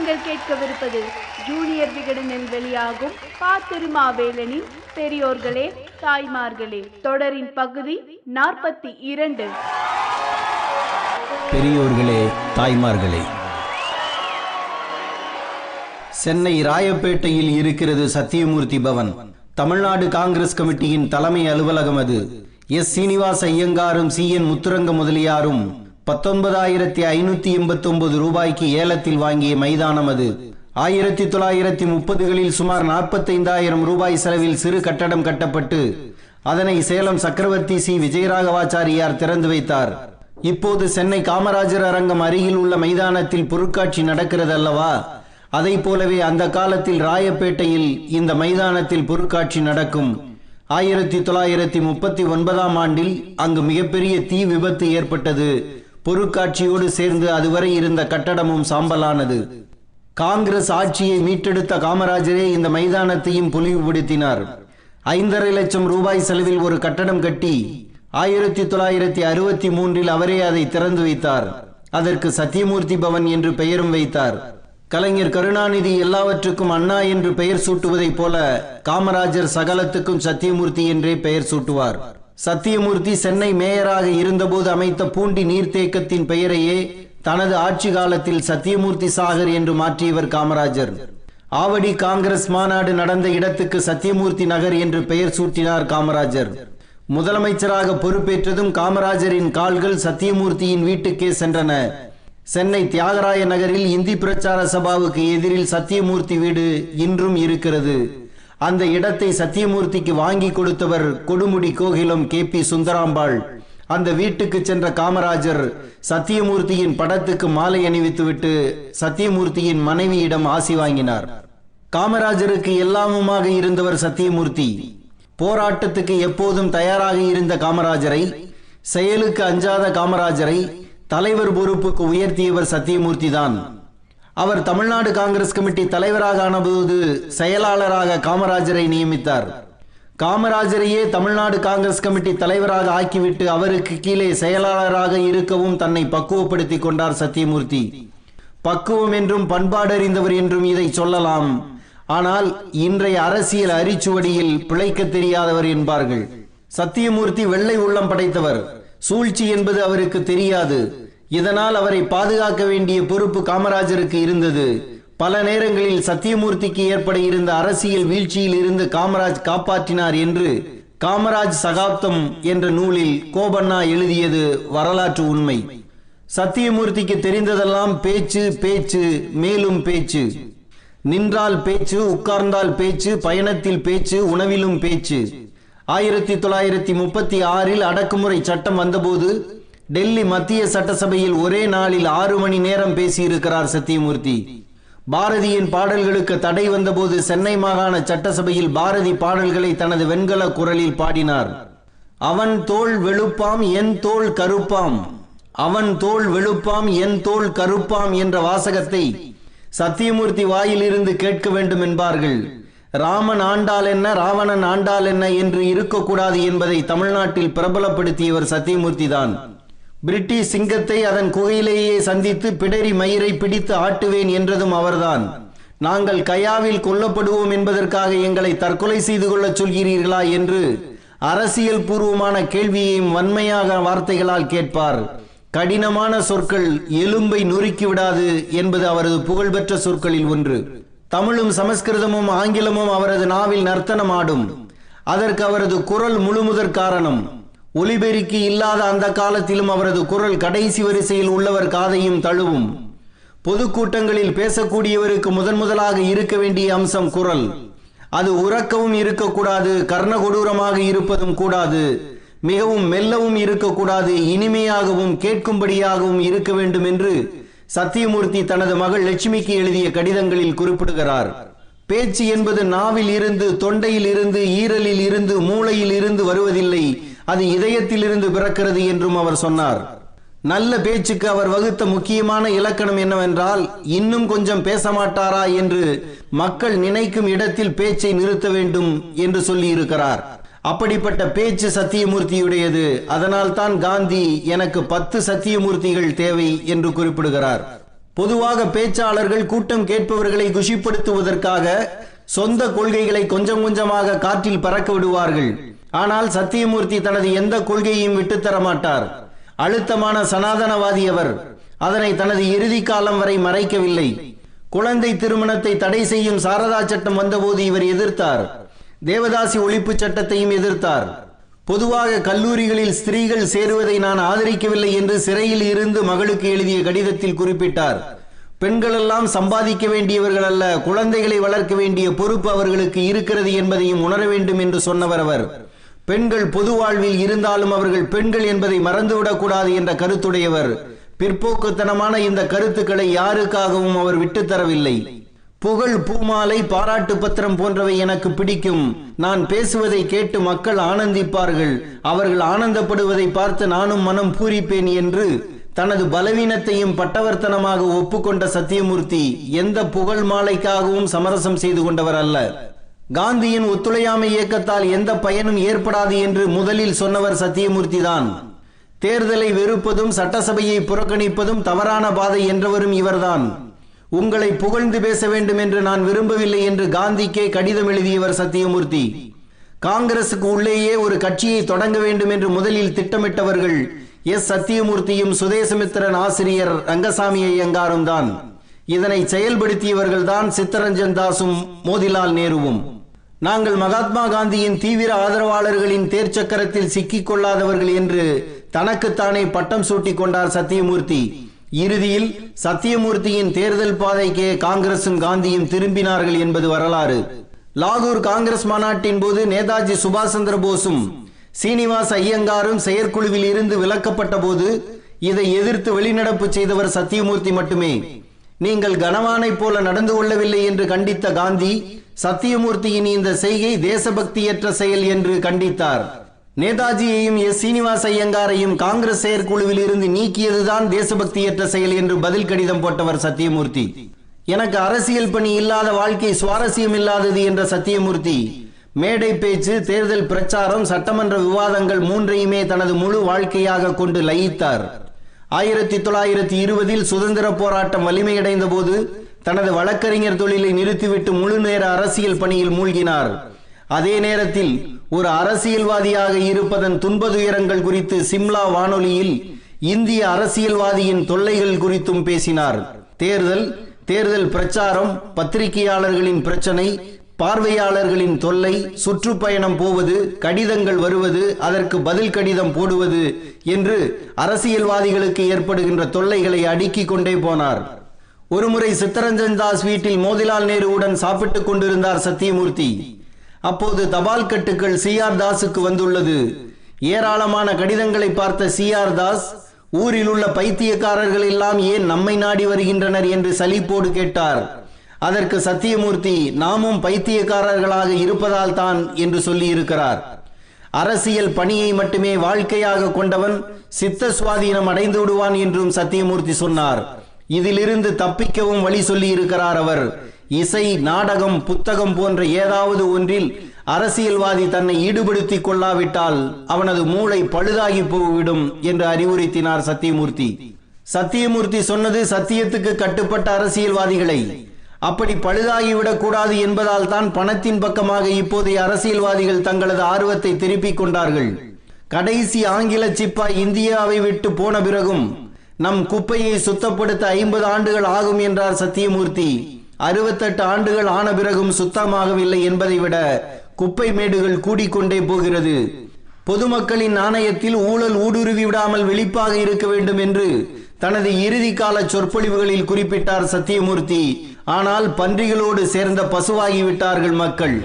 நீங்கள் கேட்கவிருப்பது ஜூனியர் விகடனில் வெளியாகும் பா திருமாவேலனின் பெரியோர்களே தாய்மார்களே தொடரின் பகுதி நாற்பத்தி இரண்டு. பெரியோர்களே தாய்மார்களே சென்னை ராயப்பேட்டையில் இருக்கிறது சத்தியமூர்த்தி பவன். தமிழ்நாடு காங்கிரஸ் கமிட்டியின் தலைமை அலுவலகம் அது. எஸ். சீனிவாச ஐயங்காரும் சி. என். முத்துரங்க முதலியாரும் பத்தொன்பதாயிரத்தி ஐநூத்தி எண்பத்தி ஒன்பது ரூபாய்க்கு ஏலத்தில் வாங்கிய மைதானம் அது. ஆயிரத்தி தொள்ளாயிரத்தி முப்பதுகளில் சுமார் நாற்பத்தைந்தாயிரம் ரூபாய் செலவில் சிறு கட்டடம் கட்டப்பட்டு அதனை சேலம் சக்கரவர்த்தி சி. விஜயராகவாச்சாரியார் திறந்து வைத்தார். இப்போது சென்னை காமராஜர் அரங்கம் அருகில் உள்ள மைதானத்தில் பொருட்காட்சி நடக்கிறது அல்லவா அதை போலவே அந்த காலத்தில் ராயப்பேட்டையில் இந்த மைதானத்தில் பொருட்காட்சி நடக்கும். ஆயிரத்தி தொள்ளாயிரத்தி முப்பத்தி ஒன்பதாம் ஆண்டில் அங்கு மிகப்பெரிய தீ விபத்து ஏற்பட்டது. பொருட்காட்சியோடு சேர்ந்து அதுவரை இருந்த கட்டடமும் சாம்பலானது. காங்கிரஸ் ஆட்சியை மீட்டெடுத்த காமராஜரே இந்த மைதானத்தையும் பொலிவுபடுத்தினார். ஐந்தரை லட்சம் ரூபாய் செலவில் ஒரு கட்டடம் கட்டி ஆயிரத்தி தொள்ளாயிரத்தி அறுபத்தி மூன்றில் அவரே அதை திறந்து வைத்தார். அதற்கு சத்தியமூர்த்தி பவன் என்று பெயரும் வைத்தார். கலைஞர் கருணாநிதி எல்லாவற்றுக்கும் அண்ணா என்று பெயர் சூட்டுவதைப் போல காமராஜர் சகலத்துக்கும் சத்தியமூர்த்தி என்றே பெயர் சூட்டுவார். சத்தியமூர்த்தி சென்னை மேயராக இருந்தபோது அமைத்த பூண்டி நீர்த்தேக்கத்தின் பெயரையே தனது ஆட்சி காலத்தில் சத்தியமூர்த்தி சாகர் என்று மாற்றியவர் காமராஜர். ஆவடி காங்கிரஸ் மாநாடு நடந்த இடத்துக்கு சத்தியமூர்த்தி நகர் என்று பெயர் சூட்டினார் காமராஜர். முதலமைச்சராக பொறுப்பேற்றதும் காமராஜரின் கால்கள் சத்தியமூர்த்தியின் வீட்டுக்கே சென்றன. சென்னை தியாகராய நகரில் இந்தி பிரச்சார சபாவுக்கு எதிரில் சத்தியமூர்த்தி வீடு இன்றும் இருக்கிறது. அந்த இடத்தை சத்தியமூர்த்திக்கு வாங்கி கொடுத்தவர் கொடுமுடி கோகிலம் கே பி சுந்தராம்பாள். அந்த வீட்டுக்கு சென்ற காமராஜர் சத்தியமூர்த்தியின் படத்துக்கு மாலை அணிவித்துவிட்டு சத்தியமூர்த்தியின் மனைவியிடம் ஆசி வாங்கினார். காமராஜருக்கு எல்லாமுமாக இருந்தவர் சத்தியமூர்த்தி. போராட்டத்துக்கு எப்போதும் தயாராக இருந்த காமராஜரை செயலுக்கு அஞ்சாத காமராஜரை தலைவர் பொறுப்புக்கு உயர்த்தியவர் சத்தியமூர்த்தி தான் அவர் தமிழ்நாடு காங்கிரஸ் கமிட்டி தலைவராக ஆனபோது செயலாளராக காமராஜரை நியமித்தார். காமராஜரையே தமிழ்நாடு காங்கிரஸ் கமிட்டி தலைவராக ஆக்கிவிட்டு அவருக்கு கீழே செயலாளராக இருக்கவும் தன்னை பக்குவப்படுத்தி கொண்டார் சத்தியமூர்த்தி. பக்குவம் என்றும் பண்பாடறிந்தவர் என்றும் இதை சொல்லலாம். ஆனால் இன்றைய அரசியல் அரிச்சுவடியில் பிழைக்க தெரியாதவர் என்பார்கள். சத்தியமூர்த்தி வெள்ளை உள்ளம் படைத்தவர். சூழ்ச்சி என்பது அவருக்கு தெரியாது. இதனால் அவரை பாதுகாக்க வேண்டிய பொறுப்பு காமராஜருக்கு இருந்தது. பல நேரங்களில் சத்தியமூர்த்திக்கு ஏற்பட இருந்த அரசியல் வீழ்ச்சியில் இருந்து காமராஜ் காப்பாற்றினார் என்று காமராஜ் சகாப்தம் என்ற நூலில் கோபண்ணா எழுதியது வரலாற்று உண்மை. சத்தியமூர்த்திக்கு தெரிந்ததெல்லாம் பேச்சு பேச்சு மேலும் பேச்சு. நின்றால் பேச்சு உட்கார்ந்தால் பேச்சு பயணத்தில் பேச்சு உணவிலும் பேச்சு. ஆயிரத்தி தொள்ளாயிரத்தி முப்பத்தி ஆறில் அடக்குமுறை சட்டம் வந்தபோது டெல்லி மத்திய சட்டசபையில் ஒரே நாளில் ஆறு மணி நேரம் பேசியிருக்கிறார் சத்தியமூர்த்தி. பாரதியின் பாடல்களுக்கு தடை வந்தபோது சென்னை மாகாண சட்டசபையில் பாரதி பாடல்களை தனது வெண்கல குரலில் பாடினார். அவன் தோல் வெளுப்பாம் என் தோல் கருப்பாம். அவன் தோல் வெளுப்பாம் என் தோல் கருப்பாம் என்ற வாசகத்தை சத்தியமூர்த்தி வாயிலிருந்து கேட்க வேண்டும் என்பார்கள். ராமன் ஆண்டால் என்ன ராவணன் ஆண்டால் என்ன என்று இருக்கக்கூடாது என்பதை தமிழ்நாட்டில் பிரபலப்படுத்தியவர் சத்தியமூர்த்தி தான் பிரிட்டிஷ் சிங்கத்தை அதன் குகையிலேயே சந்தித்து பிடரி மயிரை பிடித்து ஆட்டுவேன் என்றதும் அவர்தான். நாங்கள் கயாவில் கொல்லப்படுவோம் என்பதற்காக எங்களை தற்கொலை செய்து கொள்ளச் சொல்கிறீர்களா என்று அரசியல் பூர்வமான கேள்வியையும் வன்மையாக வார்த்தைகளால் கேட்பார். கடினமான சொற்கள் எலும்பை நொறுக்கி விடாது என்பது அவரது புகழ்பெற்ற சொற்களில் ஒன்று. தமிழும் சமஸ்கிருதமும் ஆங்கிலமும் அவரது நாவில் நர்த்தனமாடும். அதற்கு அவரது குரல் முழுமுதற் காரணம். ஒலிபெருக்கி இல்லாத அந்த காலத்திலும் அவரது குரல் கடைசி வரிசையில் உள்ளவர் காதையும் தழுவும். பொதுக்கூட்டங்களில் பேசக்கூடியவருக்கு முதன் முதலாக இருக்க வேண்டிய அம்சம் குரல். அது உறக்கவும் இருக்கக்கூடாது கர்ணகொடூரமாக இருப்பதும் கூடாது. மிகவும் மெல்லவும் இருக்கக்கூடாது இனிமையாகவும் கேட்கும்படியாகவும் இருக்க வேண்டும் என்று சத்தியமூர்த்தி தனது மகள் லட்சுமிக்கு எழுதிய கடிதங்களில் குறிப்பிடுகிறார். பேச்சு என்பது நாவில் இருந்து தொண்டையில் இருந்து ஈரலில் இருந்து மூளையில் இருந்து வருவதில்லை. அது இதயத்தில் இருந்து பிறக்கிறது என்றும் அவர் சொன்னார். நல்ல பேச்சுக்கு அவர் வகுத்த முக்கியமான இலக்கணம் என்னவென்றால் இன்னும் கொஞ்சம் பேச மாட்டாரா என்று மக்கள் நினைக்கும் இடத்தில் பேச்சை நிறுத்த வேண்டும் என்று சொல்லி இருக்கிறார் அப்படிப்பட்ட பேச்சு சத்தியமூர்த்தியுடையது. அதனால் தான் காந்தி எனக்கு பத்து சத்தியமூர்த்திகள் தேவை என்று குறிப்பிடுகிறார். பொதுவாக பேச்சாளர்கள் கூட்டம் கேட்பவர்களை குஷிப்படுத்துவதற்காக சொந்த கொள்கைகளை கொஞ்சம் கொஞ்சமாக காற்றில் பறக்க விடுவார்கள். ஆனால் சத்தியமூர்த்தி தனது எந்த கொள்கையையும் விட்டுத்தர மாட்டார். அழுத்தமான சனாதனவாதி அவர் அதனை தனது இறுதி காலம் வரை மறைக்கவில்லை. குழந்தை திருமணத்தை தடை செய்யும் சாரதா சட்டம் வந்தபோது இவர் எதிர்த்தார். தேவதாசி ஒழிப்பு சட்டத்தையும் எதிர்த்தார். பொதுவாக கல்லூரிகளில் ஸ்திரீகள் சேருவதை நான் ஆதரிக்கவில்லை என்று சிறையில் இருந்து மகளுக்கு எழுதிய கடிதத்தில் குறிப்பிட்டார். பெண்களெல்லாம் சம்பாதிக்க வேண்டியவர்கள் அல்ல குழந்தைகளை வளர்க்க வேண்டிய பொறுப்பு அவர்களுக்கு இருக்கிறது என்பதையும் உணர வேண்டும் என்று சொன்னவர் அவர். பெண்கள் பொது வாழ்வில் இருந்தாலும் அவர்கள் பெண்கள் என்பதை மறந்துவிடக்கூடாது என்ற கருத்துடையவர். பிற்போக்குத்தனமான இந்த கருத்துக்களை யாருக்காகவும் அவர் விட்டுத்தரவில்லை புகழ் பூமாலை பாராட்டு பத்திரம் போன்றவை எனக்கு பிடிக்கும். நான் பேசுவதை கேட்டு மக்கள் ஆனந்திப்பார்கள். அவர்கள் ஆனந்தப்படுவதை பார்த்து நானும் மனம் பூரிப்பேன் என்று தனது பலவீனத்தையும் பட்டவர்த்தனமாக ஒப்புக்கொண்ட சத்தியமூர்த்தி எந்த புகழ் மாலைக்காகவும் சமரசம் செய்து கொண்டவர் அல்ல. காந்தியின் ஒத்துழையாமை இயக்கத்தால் எந்த பயனும் ஏற்படாது என்று முதலில் சொன்னவர் சத்தியமூர்த்தி தான் தேர்தலை வெறுப்பதும் சட்டசபையை புறக்கணிப்பதும் தவறான பாதை என்றவரும் இவர்தான். உங்களை புகழ்ந்து பேச வேண்டும் என்று நான் விரும்பவில்லை என்று காந்திக்கே கடிதம் எழுதியவர் சத்தியமூர்த்தி. காங்கிரசுக்கு உள்ளேயே ஒரு கட்சியை தொடங்க வேண்டும் என்று முதலில் திட்டமிட்டவர்கள் எஸ் சத்தியமூர்த்தியும் சுதேசமித்திரன் ஆசிரியர் ரங்கசாமி ஐயங்காரும் தான் இதனை செயல்படுத்தியவர்கள் தான் சித்தரஞ்சன் தாஸும் மோதிலால் நேருவும். நாங்கள் மகாத்மா காந்தியின் தீவிர ஆதரவாளர்களின் தேர்ச்சக்கரத்தில் சிக்கிக் கொள்ளாதவர்கள் என்று தனக்குத்தானே பட்டம் சூட்டிக் கொண்டார் சத்தியமூர்த்தி. இறுதியில் சத்தியமூர்த்தியின் தேர்தல் பாதைக்கே காங்கிரசும் காந்தியும் திரும்பினார்கள் என்பது வரலாறு. லாகூர் காங்கிரஸ் மாநாட்டின் போது நேதாஜி சுபாஷ் சந்திர போஸும் சீனிவாஸ் ஐயங்காரும் செயற்குழுவில் இருந்து விலக்கப்பட்ட போது இதை எதிர்த்து வெளிநடப்பு செய்தவர் சத்தியமூர்த்தி மட்டுமே. நீங்கள் கனவானைப் போல நடந்து கொள்ளவில்லை என்று கண்டித்த காந்தி சத்தியமூர்த்தியின் இந்த செய்கை தேசபக்தியற்ற செயல் என்று கண்டித்தார். நேதாஜியையும் எஸ். சீனிவாச ஐயங்காரையும் காங்கிரஸ் செயற்குழுவில் இருந்து நீக்கியதுதான் தேசபக்தியற்ற செயல் என்று பதில் கடிதம் போட்டவர் சத்தியமூர்த்தி. எனக்கு அரசியல் பணி இல்லாத வாழ்க்கை சுவாரஸ்யம் இல்லாதது என்ற சத்தியமூர்த்தி. மேடை பேச்சு தேர்தல் பிரச்சாரம் சட்டமன்ற விவாதங்கள் மூன்றையுமே தனது முழு வாழ்க்கையாக கொண்டு லயித்தார். ஆயிரத்தி தொள்ளாயிரத்தி இருபதில் சுதந்திர போராட்டம் வலிமையடைந்த போது தனது வழக்கறிஞர் தொழிலை நிறுத்திவிட்டு முழு நேர அரசியல் பணியில் மூழ்கினார். அதே நேரத்தில் ஒரு அரசியல்வாதியாக இருப்பதன் துன்பதுயரங்கள் குறித்து சிம்லா வானொலியில் இந்திய அரசியல்வாதியின் தொல்லைகள் குறித்தும் பேசினார். தேர்தல் தேர்தல் பிரச்சாரம் பத்திரிகையாளர்களின் பிரச்சனை பார்வையாளர்களின் தொல்லை சுற்றுப்பயணம் போவது கடிதங்கள் வருவது அதற்கு பதில் கடிதம் போடுவது என்று அரசியல்வாதிகளுக்கு ஏற்படுகின்ற தொல்லைகளை அடுக்கிக் கொண்டே போனார். ஒருமுறை சித்தரஞ்சன் தாஸ் வீட்டில் மோதிலால் நேருவுடன் சாப்பிட்டுக் கொண்டிருந்தார் சத்தியமூர்த்தி. அப்போது தபால் கட்டுக்கள் சி ஆர் தாஸுக்கு வந்துள்ளது. ஏராளமான கடிதங்களை பார்த்த சி ஆர் தாஸ் ஊரில் உள்ள பைத்தியக்காரர்கள் எல்லாம் ஏன் நம்மை நாடி வருகின்றனர்? என்று சலிப்போடு கேட்டார். அதற்கு சத்தியமூர்த்தி நாமும் பைத்தியக்காரர்களாக இருப்பதால் தான் என்று சொல்லியிருக்கிறார். அரசியல் பணியை மட்டுமே வாழ்க்கையாக கொண்டவன் சித்த சுவாதீனம் அடைந்து விடுவான் என்றும் சத்தியமூர்த்தி சொன்னார். இதிலிருந்து தப்பிக்கவும் வழி சொல்லி இருக்கிறார் அவர். இசை நாடகம் புத்தகம் போன்ற ஏதாவது ஒன்றில் அரசியல்வாதி தன்னை ஈடுபடுத்தி கொள்ளாவிட்டால் அவனது மூளை பழுதாகி போய்விடும் என்று அறிவுறுத்தினார் சத்தியமூர்த்தி. சத்தியமூர்த்தி சொன்னது சத்தியத்துக்கு கட்டுப்பட்ட அரசியல்வாதிகளை. அப்படி பழுதாகிவிடக் கூடாது என்பதால் தான் பணத்தின் பக்கமாக இப்போதைய அரசியல்வாதிகள் தங்களது ஆர்வத்தை திருப்பிக் கொண்டார்கள். கடைசி ஆங்கில சிப்பாய் இந்தியாவை விட்டு போன பிறகும் நம் குப்பையை சுத்தப்படுத்த ஐம்பது ஆண்டுகள் ஆகும் என்றார் சத்தியமூர்த்தி. அறுபத்தெட்டு ஆண்டுகள் ஆன பிறகும் சுத்தமாகவில்லை என்பதை விட குப்பை மேடுகள் கூடிக்கொண்டே போகிறது. பொதுமக்களின் நாணயத்தில் ஊழல் ஊடுருவி விடாமல் விழிப்பாக இருக்க வேண்டும் என்று தனது இறுதி கால சொற்பொழிவுகளில் குறிப்பிட்டார் சத்தியமூர்த்தி. ஆனால் பன்றிகளோடு சேர்ந்த பசுவாகிவிட்டார்கள் மக்கள்.